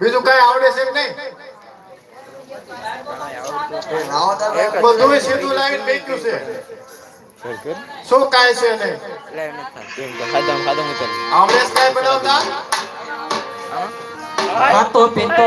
બીજું કઈ આવડે છે નહીં? બધું સીધું લાઈન થઈ ગયું છે. શું કાય છે ને ખાધમ કાય બનાવતા? હા તો પિંતો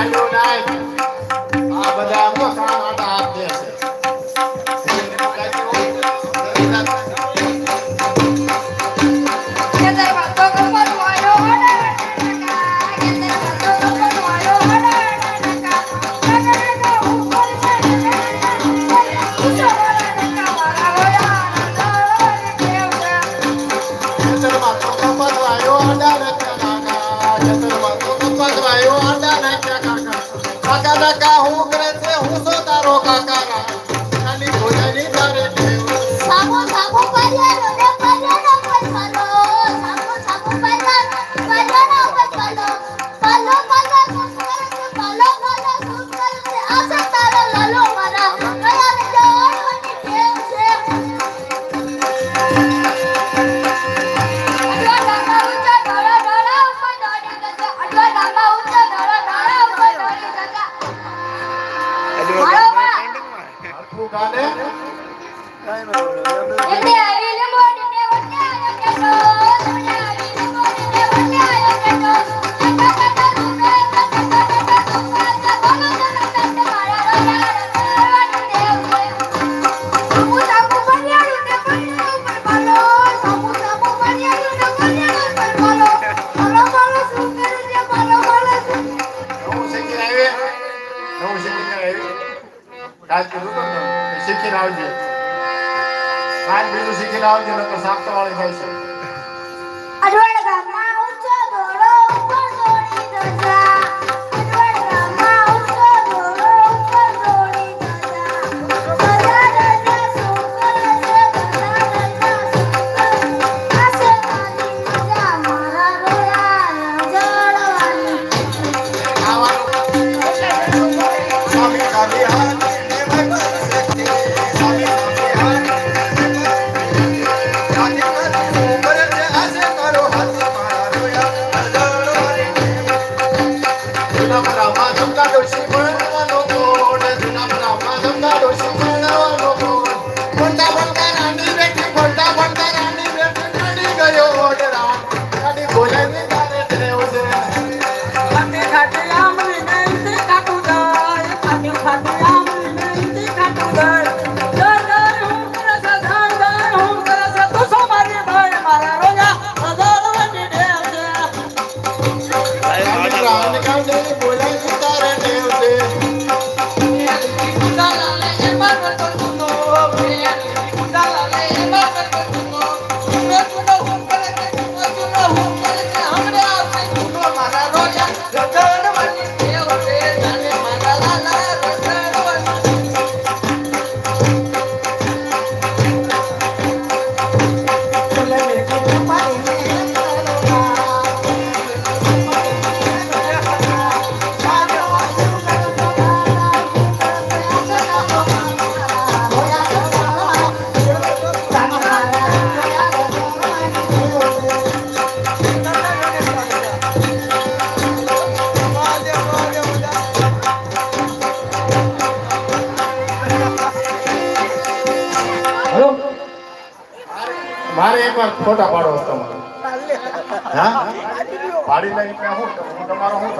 I know that. કાકા હું કરે છે હું સો તારો કાકા? ગોદડો આખું ગાને? કઈ નથી કાંઈ કીધું તો શીખીને આવજે કાંઈ બીજું શીખીને આવજે ને તો સાપતા વાળી થાય છે. હલો. મારે એકવાર ફોટા પાડો તમારો. હા. પાડી ક્યાં હું તમારો હું